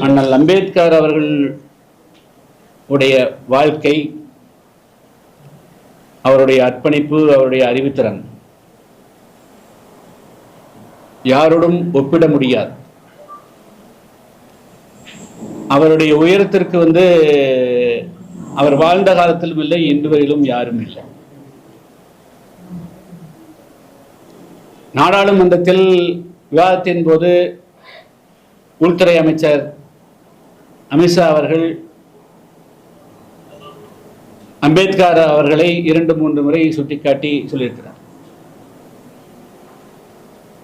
அண்ணல் அம்பேத்கர் அவர்கள் உடைய வாழ்க்கை அவருடைய அர்ப்பணிப்பு அவருடைய அறிவுத்திறன். யாரோடும் ஒப்பிட முடியாது. அவருடைய உயரத்திற்கு வந்து அவர் வாழ்ந்த காலத்திலும் இல்லை இன்று வரையிலும் யாரும் இல்லை. நாடாளுமன்றத்தில் விவாதத்தின் போது உள்துறை அமைச்சர் அமித்ஷா அவர்கள் அம்பேத்கர் அவர்களை இரண்டு மூன்று முறை சுட்டிக்காட்டி சொல்லியிருக்கிறார்.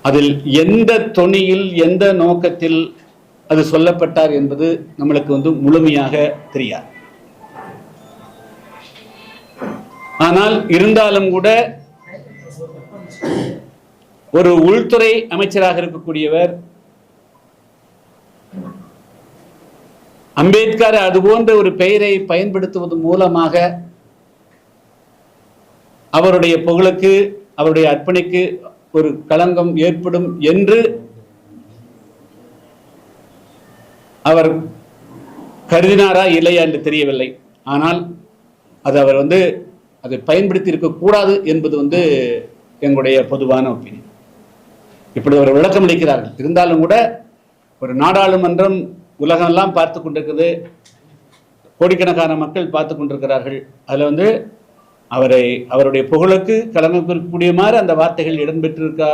அதில் எந்த தொனியில் எந்த நோக்கத்தில் அது சொல்லப்பட்டார் என்பது நம்மளுக்கு வந்து முழுமையாக தெரியாது. ஆனால் இருந்தாலும் கூட ஒரு உள்துறை அமைச்சராக இருக்கக்கூடியவர் அம்பேத்கர் அது போன்ற ஒரு பெயரை பயன்படுத்துவது மூலமாக அவருடைய புகழுக்கு அவருடைய அர்ப்பணிக்கு ஒரு களங்கம் ஏற்படும் என்று அவர் கருதினாரா இல்லையா என்று தெரியவில்லை. ஆனால் அது அவர் வந்து அதை பயன்படுத்தி இருக்கக்கூடாது என்பது வந்து எங்களுடைய பொதுவான ஒப்பீனியன். இப்படி அவர் விளக்கம் அளிக்கிறார்கள். இருந்தாலும் கூட ஒரு நாடாளுமன்றம் உலகமெல்லாம் பார்த்து கொண்டிருக்குது. கோடிக்கணக்கான மக்கள் பார்த்து கொண்டிருக்கிறார்கள். அதில் வந்து அவரை அவருடைய புகழுக்கு களங்கம் அந்த வார்த்தைகள் இடம்பெற்றிருக்கா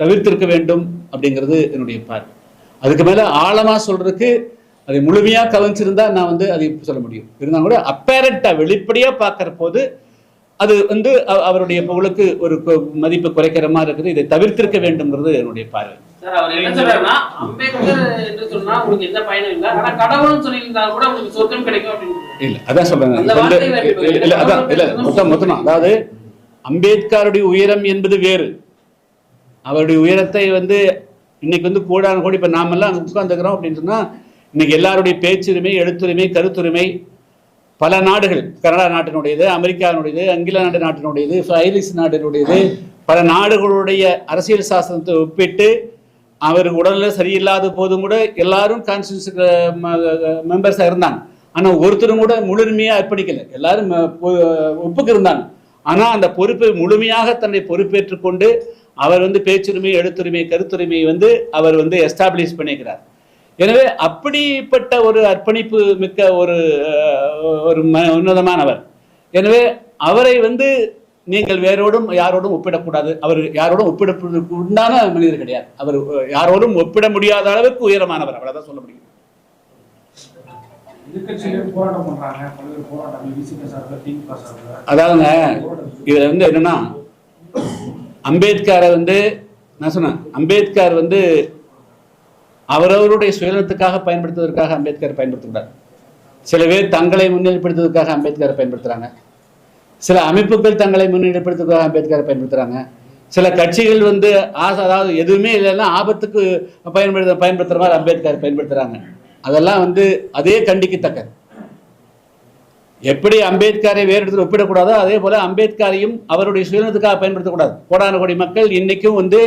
தவிர்த்திருக்க வேண்டும் அப்படிங்கிறது என்னுடைய பார்வை. அதுக்கு மேலே ஆழமாக சொல்கிறதுக்கு அதை முழுமையாக கவனிச்சிருந்தா நான் வந்து அதை சொல்ல முடியும். இருந்தாலும் கூட அப்பேரண்ட்டாக வெளிப்படையாக பார்க்குற போது அது வந்து அவருடைய புகழுக்கு ஒரு மதிப்பு குறைக்கிற மாதிரி இருக்குது. இதை தவிர்த்திருக்க வேண்டும்ங்கிறது என்னுடைய பார்வை. சார் அவர் என்ன சொல்றாருன்னா அம்பேத்கர் என்று சொன்னா உங்களுக்கு எந்த பயனும் இல்லை. ஆனா கடவுள்னு சொல்லியிருந்தா கூட உங்களுக்கு சொர்க்கம் கிடைக்கும் அப்படின்னு இல்ல அதான் சொல்றேன் அந்த இப்ப வந்து- வார்த்தைகளை எப்படி இல்ல, இல்ல அதான் இல்ல மொத்தம் மொத்தமா அதாவது அம்பேத்கருடைய உயரம் என்பது வேறு. அவருடைய உயரத்தை வந்து இன்னைக்கு வந்து கோடான கோடி இப்ப நாமெல்லாம் அங்க உட்கார்ந்துக்கிறோம் அப்படின்னு சொன்னா இன்னைக்கு எல்லாருடைய பேச்சுரிமை எழுத்துரிமை கருத்துரிமை பல நாடுகள் கனடா நாட்டினுடையது அமெரிக்காவினுடையது இங்கிலாந்து நாட்டினுடையது ஐரிஷ் நாட்டினுடையது பல நாடுகளுடைய அரசியல் சாசனத்தை ஒப்பிட்டு அவர் உடல்ல சரியில்லாத போதும் கூட எல்லாரும் கான்ஸ்டியூன்ஸ் மெம்பர்ஸாக இருந்தாங்க. ஆனால் ஒருத்தரும் கூட முழுமையாக அர்ப்பணிக்கல. எல்லாரும் ஒப்புக்கு இருந்தாங்க ஆனால் அந்த பொறுப்பை முழுமையாக தன்னை பொறுப்பேற்று கொண்டு அவர் வந்து பேச்சுரிமை எழுத்துரிமை கருத்துரிமை வந்து அவர் வந்து எஸ்டாப்ளிஷ் பண்ணிக்கிறார். எனவே அப்படிப்பட்ட ஒரு அர்ப்பணிப்பு மிக்க ஒரு ஒரு ம- உன்னதமானவர். எனவே அவரை வந்து நீங்கள் வேறோடும் யாரோடும் ஒப்பிடக்கூடாது. அவர் யாரோடும் ஒப்பிடப்படுவதற்கு உண்டான மனிதர் கிடையாது. அவர் யாரோடும் ஒப்பிட முடியாத அளவுக்கு உயரமானவர். அவ்வளவுதான் சொல்ல முடியும். அதாவதுங்க இதுல வந்து என்னன்னா அம்பேத்கரை வந்து நான் சொன்னேன் அம்பேத்கர் வந்து அவரவருடைய சுயநலத்துக்காக பயன்படுத்துவதற்காக அம்பேத்கர் பயன்படுத்தக்கூடாது. சில பேர் தங்களை முன்னிலைப்படுத்துவதற்காக அம்பேத்கரை பயன்படுத்துறாங்க. சில அமைப்புகள் தங்களை முன்னிலைப்படுத்துவதற்காக அம்பேத்கரை பயன்படுத்துகிறாங்க சில கட்சிகள் வந்து ஆசை அதாவது எதுவுமே இல்லைன்னா ஆபத்துக்கு பயன்படுத்த பயன்படுத்துகிற மாதிரி அம்பேத்கர் பயன்படுத்துறாங்க. அதெல்லாம் வந்து அதே கண்டிக்கத்தக்கது எப்படி அம்பேத்கரை வேறு இடத்துல ஒப்பிடக்கூடாதோ அதே போல அம்பேத்கரையும் அவருடைய சுயநலத்துக்காக பயன்படுத்தக்கூடாது. கோடான கோடி மக்கள் இன்னைக்கும் வந்து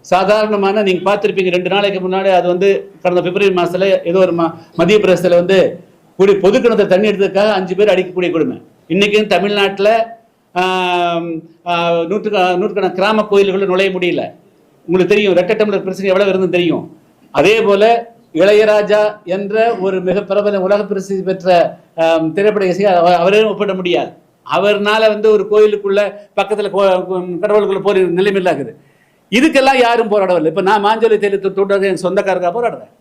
சாதாரணமான நீங்க பார்த்துருப்பீங்க ரெண்டு நாளைக்கு முன்னாடி அது வந்து கடந்த பிப்ரவரி மாசத்துல ஏதோ ஒரு ம- மத்திய பிரதேசத்துல வந்து குடி பொது தண்ணி எடுத்ததுக்காக அஞ்சு பேர் அடிக்கக்கூடிய கொடுமை. இன்றைக்கும் தமிழ்நாட்டில் ஆம், நூற்றுக்க நூற்றுக்கணக்கான கிராம கோயில்களில் நுழைய முடியல. உங்களுக்கு தெரியும் ரெட்ட டம்ளர் பிரச்சனை எவ்வளோ இருந்துன்னு தெரியும்? அதே போல் இளையராஜா என்ற ஒரு மிக பிரபல உலக பிரசித்தி பெற்ற திரைப்பட இசையை அவரையும் ஒப்பிட முடியாது. அவர்னால வந்து ஒரு கோயிலுக்குள்ள பக்கத்தில் கோ- கடவுளுக்குள்ள போற நிலைமையில் இருக்குது இதுக்கெல்லாம் யாரும் போராடவில்லை. இப்போ நான் மாஞ்சோலி தேர்தல் தொட்டு என் சொந்தக்காரருக்காக போராடுறேன்?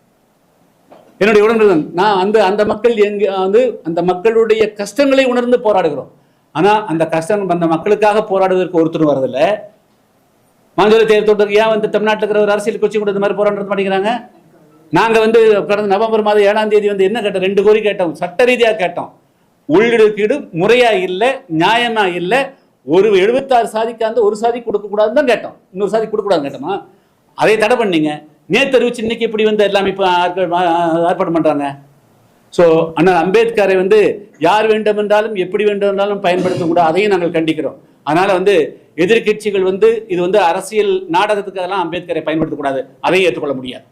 என்னுடைய உணர்வு நான் அந்த அந்த மக்கள் எங்க வந்து அந்த மக்களுடைய கஷ்டங்களை உணர்ந்து போராடுகிறோம். ஆனால் அந்த கஷ்டம் அந்த மக்களுக்காக போராடுவதற்கு ஒருத்தர் வரதில்லை. மாஞ்சோலி தேர்தல் தொட்டதுக்கு ஏன் வந்து தமிழ்நாட்டில் இருக்கிற ஒரு அரசியல் கட்சி கூட இந்த மாதிரி போராடுறது மாட்டேங்கிறாங்க? நாங்கள் வந்து கடந்த நவம்பர் மாதம் ஏழாம் தேதி வந்து என்ன கேட்டோம்? ரெண்டு கோரி கேட்டோம். சட்ட ரீதியாக கேட்டோம். உள்ளிடுக்கீடு முறையாக இல்லை நியாயமாக இல்லை ஒரு எழுபத்தாறு சாதிக்காந்து ஒரு சாதி கொடுக்கக்கூடாதுன்னு தான் கேட்டோம். இன்னொரு சாதி கொடுக்கக்கூடாதுன்னு கேட்டோமா? அதை தடை பண்ணீங்க. நேத்து அறிவிச்சு இன்னைக்கு இப்படி வந்து எல்லாமே இப்போ ஆர்ப்பாட்டம் பண்றாங்க? ஸோ அண்ணா அம்பேத்கரை வந்து யார் வேண்டுமென்றாலும் எப்படி வேண்டுமென்றாலும் பயன்படுத்தக்கூடாது அதையும் நாங்கள் கண்டிக்கிறோம். அதனால வந்து எதிர்க்கட்சிகள் வந்து இது வந்து அரசியல் நாடகத்துக்கு அதெல்லாம் அம்பேத்கரை பயன்படுத்தக்கூடாது அதையும் ஏற்றுக்கொள்ள முடியாது.